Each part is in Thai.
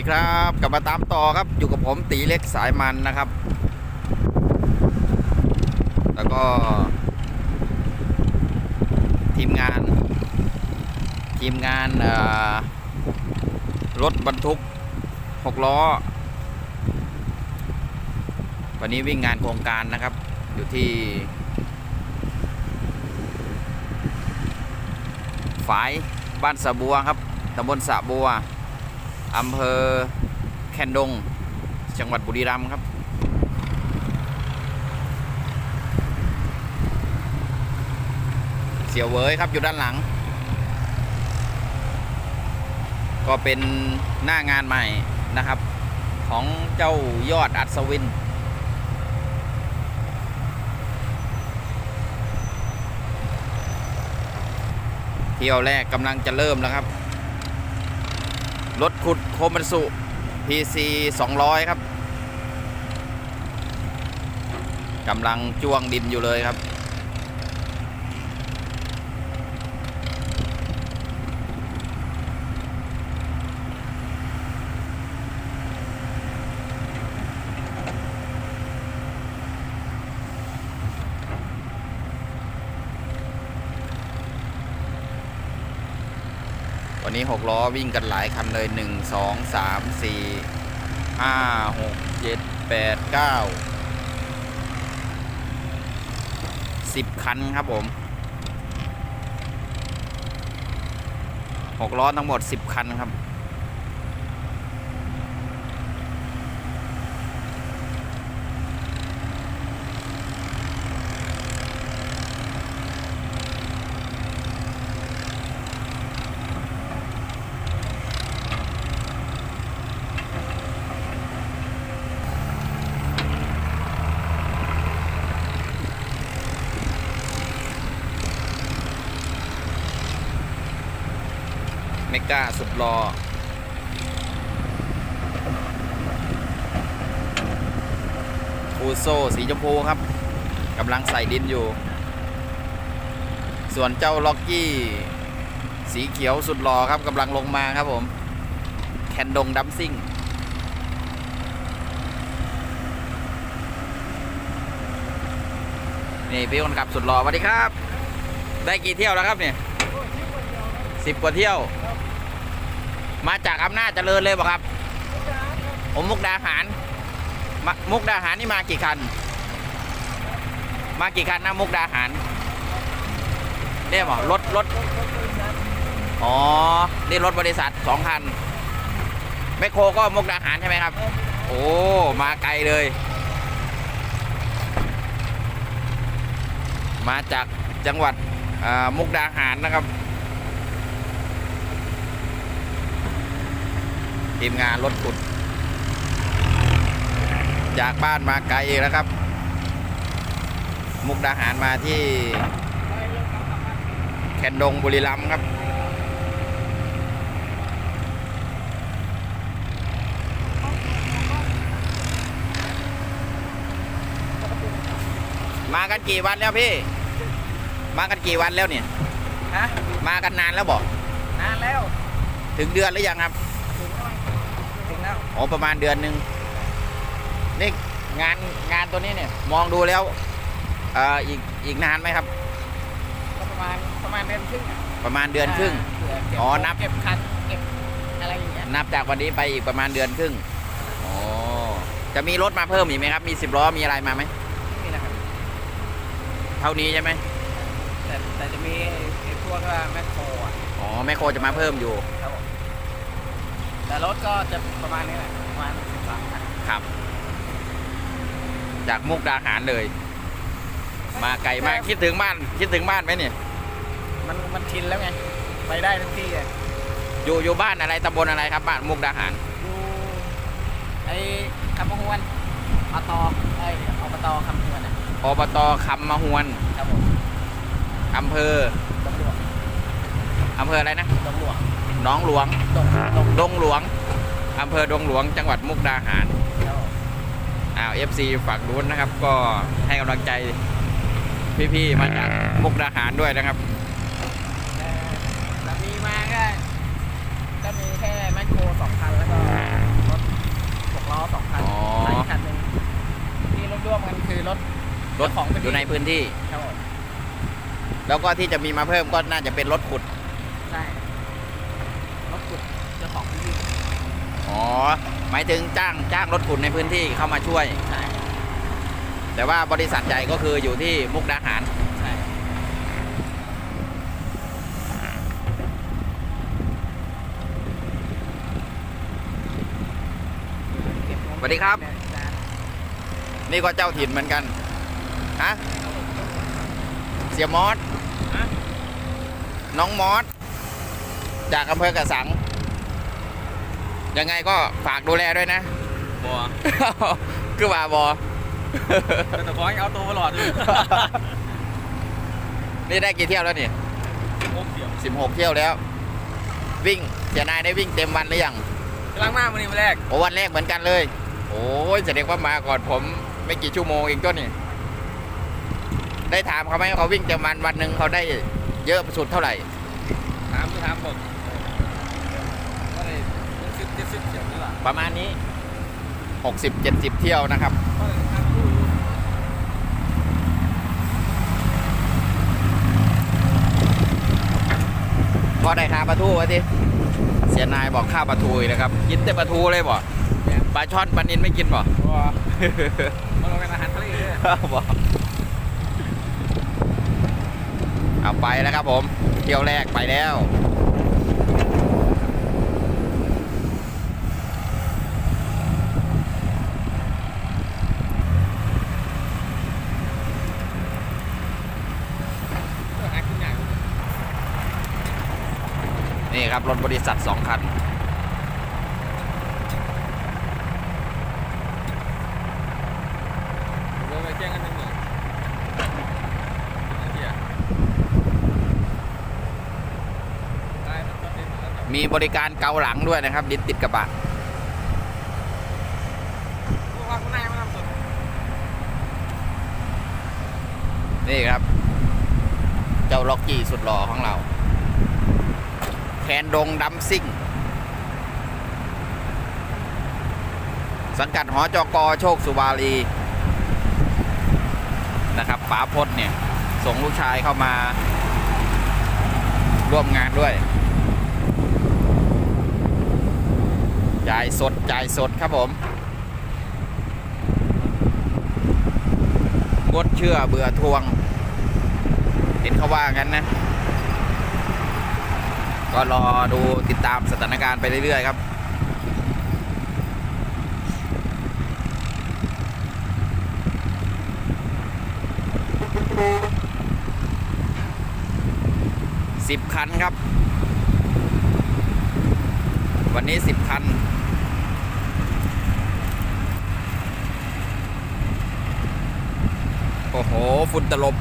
ดีครับกลับมาตามต่อครับอยู่กับผมตีเล็กสายมันนะครับ แล้วก็ ทีมงาน ทีมงานรถบรรทุกหกล้อ วันนี้วิ่งงานโครงการนะครับ อยู่ที่ฝายบ้านสะบัวครับตำบลสะบัว อำเภอแคนดง จังหวัดบุรีรัมย์ครับ เสียวเวยครับอยู่ด้านหลัง ก็เป็นหน้างานใหม่นะครับ ของเจ้ายอดอัศวินเที่ยวแรกกำลังจะเริ่มแล้วครับ รถขุดโคมันสุ PC 200 ครับกำลังจ้วงดินอยู่เลยครับ วันนี้หกล้อวิ่งกันหลายคันเลยหนึ่งสองสามสี่ห้าหกเจ็ดแปดเก้าสิบคันครับผมหกล้อทั้งหมดสิบคันครับ เมกาสุดรอฟูโซสีชมพูครับกำลังใส่ดินอยู่ ส่วนเจ้าล็อกกี้ สีเขียวสุดรอครับกำลังลงมาครับผม แคนดงดัมซิ่งนี่พี่คนขับสุดรอสวัสดีครับ ได้กี่เที่ยวแล้วครับเนี่ยสิบกว่าเที่ยว มาจากอำนาจเจริญเลยเปล่ครับผมมุกดาหาร มุกดาหารนี่มากี่คัน มากี่คันนะมุกดาหารเนี่ยหรอรถรถอ๋อนี่รถบริษัทสองคันแมคโครก็มุกดาหารใช่ไหมครับ โอ้มาไกลเลย มาจากจังหวัดมุกดาหารนะครับ ทีมงานรถขุด จากบ้านมาไกลแล้วครับ มุกดาหารมาที่แคนดงบุรีรัมย์ครับ มากันกี่วันแล้วพี่ มากันกี่วันแล้วเนี่ย ฮะ มากันนานแล้วบอกนานแล้ว ถึงเดือนหรือยังครับ ถึงแล้วถึงแล้ว อ๋อประมาณเดือนหนึ่งนี่งานงานตัวนี้เนี่ยมองดูแล้วเอ่ออีกอีกนานไหมครับ ก็ประมาณประมาณเดือนครึ่งอะประมาณเดือนครึ่งาเผื่เก็บอ๋อนับ เก็บคันเก็บอะไรอย่างเงี้ยนับจากวันนี้ไปอีกประมาณเดือนครึ่งอ๋อจะมีรถมาเพิ่มอีกไหมครับ มีสิบล้อมีอะไรมาไหมนี่นะครับเท่านี้ใช่ไหมแต่แต่จะมีไอ้ไอ้พวกว่าแมคโครอะอ๋อแม่โคจะมาเพิ่มอยู่ครับผม แต่รถก็จะประมาณนี้แหละประมาณสิบสามคันครับ จากมุกดาหารเลย มาไกลมากคิดถึงบ้าน คิดถึงบ้านไหมเนี่ยมันมันชินแล้วไงไปได้ทุกที่อะอยู่อยู่บ้านอะไรตำบลอะไรครับ บ้านมุกดาหารดูไอ้คำพะฮวนอตอไอ้อบตคำพะฮวนอะอบตคำมะฮวนครับผมอำเภอตำรวจอำเภออะไรนะตำรวจห น้องหลวง ดงหลวง อำเภอดงหลวง จังหวัดมุกดาหารอ้าวเอฟซีฝากงนู้นนะครับ ก็ให้กำลังใจพี่ๆ มาจากมุกดาหารด้วยนะครับจะมีมาก็จะมีแค่แมคโครสองคันแล้วก็รถหกล้อสองคันอีกคันนึงที่รถร่วมกันคือรถรถของอยู่ในพื้นที่ แล้วก็ที่จะมีมาเพิ่มก็น่าจะเป็นรถขุด ใช่ หมายถึงจ้างจ้างรถขุดในพื้นที่เข้ามาช่วยใช่แต่ว่าบริษัทใหญ่ก็คืออยู่ที่มุกดาหารใช่สวัสดีครับ นี่ก็เจ้าถิ่นเหมือนกัน ฮะ เสียมอสฮะน้องมอส จากอำเภอกระสัง ยังไงก็ฝากดูแลด้วยนะบัวคือว่าบอแต่ขอให้เอาตัวตลอดด้วยนี่ได้กี่เที่ยวแล้วนี่โอ้เสียวสิบหกเที่ยวแล้ว วิ่งเสียนายได้วิ่งเต็มวันหรือยังกำลังมาวันนี้วันแรกโอ้วันแรกเหมือนกันเลย โอ้ยแสดงว่ามาก่อนผมไม่กี่ชั่วโมงเองก็นี่ ได้ถามเขาไหมว่าเขาวิ่งเต็มวันวันหนึ่งเขาได้เยอะสุดเท่าไหร่ ถามคือถามผมก็เลยยังสิบเจ็ดสิบเฉียวนี่แหละ ประมาณนี้ 60 70 เที่ยวนะครับพอได้ค่าปลาทูวะทีเสียนายบอกค่าปลาทูนะครับ กินแต่ปลาทูเลยบ่ปลาช่อนปลานินไม่กินบ่มันเป็นอาหารทะเลเลยบ่เอาไปแล้วครับผม เที่ยวแรกไปแล้ว อาหารกินอย่าง นี่ครับ รถบริษัทสองคันเดินไปแจ้งกันหนึ่งหนึ่งเฮียได้มันก็เป็นแล้วแต่มีบริการเกาหลังด้วยนะครับ ดินติดกระบะพวกเราข้างในมันทำสุดนี่ครับ เจ้าล็อกกี้สุดหล่อของเรา แคนดงดัมซิ่ง สังกัดหอจกโชคสุบาลีนะครับป๋าพจน์เนี่ย ส่งลูกชายเข้ามา ร่วมงานด้วย จ่ายสด จ่ายสดครับผม งดเชื่อเบื่อทวง เห็นเขาว่างั้นนะ ก็รอดูติดตามสถานการณ์ไปเรื่อยๆครับสิบคันครับ วันนี้สิบคันโอ้โห ฝุ่นตลบ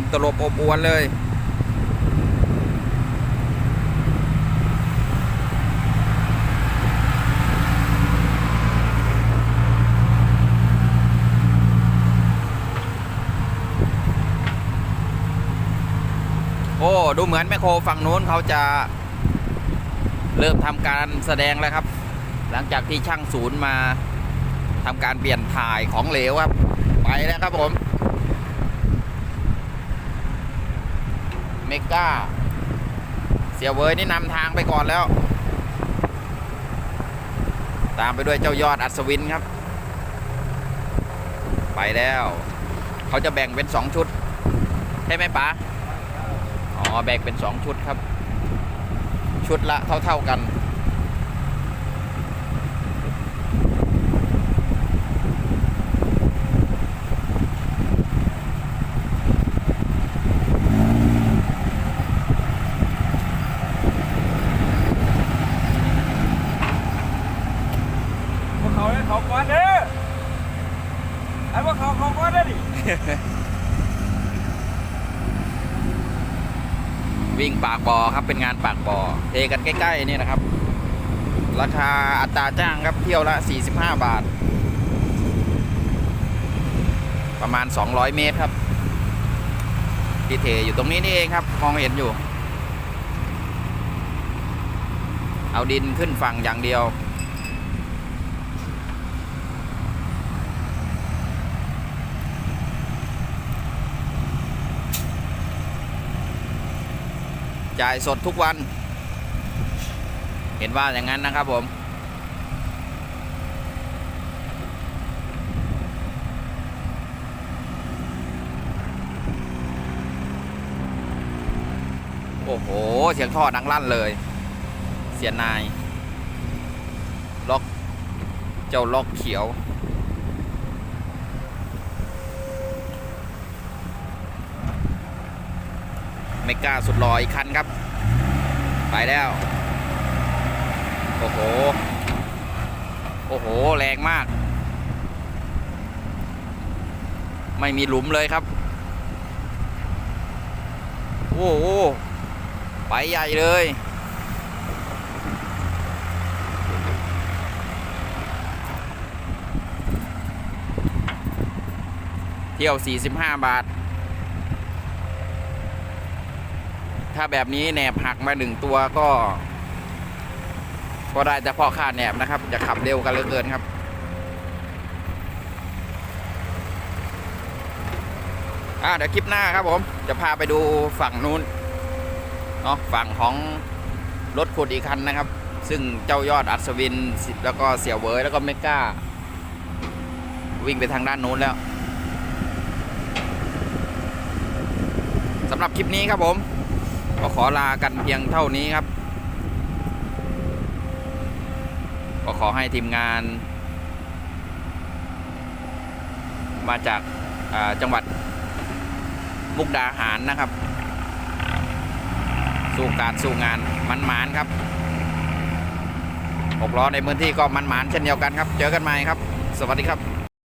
ฝุ่นตลบอบอวนเลย โอ้ ดูเหมือนแมคโครฝั่งนู้นเขาจะเริ่มทำการแสดงแล้วครับ หลังจากที่ช่างศูนย์มาทำการเปลี่ยนถ่ายของเหลวครับ ไปแล้วครับผม เมกาเสียเวยนี่นำทางไปก่อนแล้ว ตามไปด้วยเจ้ายอดอัศวินครับ ไปแล้ว เขาจะแบ่งเป็นสองชุด ใช่ไหมป๋าอ๋อ แบ่งเป็นสองชุดครับ ชุดละเท่าๆกัน พวกเขาเนี่ยเขาก้อนเด้อไอ้พวกเขาเขาก้อนเด้อดิ วิ่ง ปากบ่อครับเป็นงานปากบ่อเทกันใกล้ๆนี่นะครับ ราคาอัตราจ้างครับเที่ยวละ 45 บาท ประมาณ 200 เมตรครับที่เทอยู่ตรงนี้นี่เองครับมองเห็นอยู่ เอาดินขึ้นฝั่งอย่างเดียว จ่ายสดทุกวัน เห็นว่าอย่างนั้นนะครับผมโอ้โห เสียงท่อดังลั่นเลย เสียนาย ล็อก เจ้าล็อกเขียว ไม่กล้าสุดลอยคันครับ ไปแล้ว โอ้โห โอ้โห แรงมาก ไม่มีหลุมเลยครับ โอ้โห ไปใหญ่เลยเที่ยว 45 บาท ถ้าแบบนี้แหนบหักมาหนึ่งตัวก็ ก็ได้แต่พอค่าแหนบนะครับ จะขับเร็วกันเหลือเกินครับ อ่าเดี๋ยวคลิปหน้าครับผม จะพาไปดูฝั่งนู้นเนาะฝั่งของรถขุดอีกคันนะครับ ซึ่งเจ้ายอดอัศวินแล้วก็เสี่ยวเวยแล้วก็เมก้า วิ่งไปทางด้านนู้นแล้วสำหรับคลิปนี้ครับผม ก็ขอลากันเพียงเท่านี้ครับ ก็ขอให้ทีมงาน มาจากาจังหวัดมุกดาหารนะครับ สู้การสู้งานมันหมานครับหกล้อในพื้นที่ก็มันหมานเช่นเดียวกันครับ เจอกันใหม่ครับ สวัสดีครับ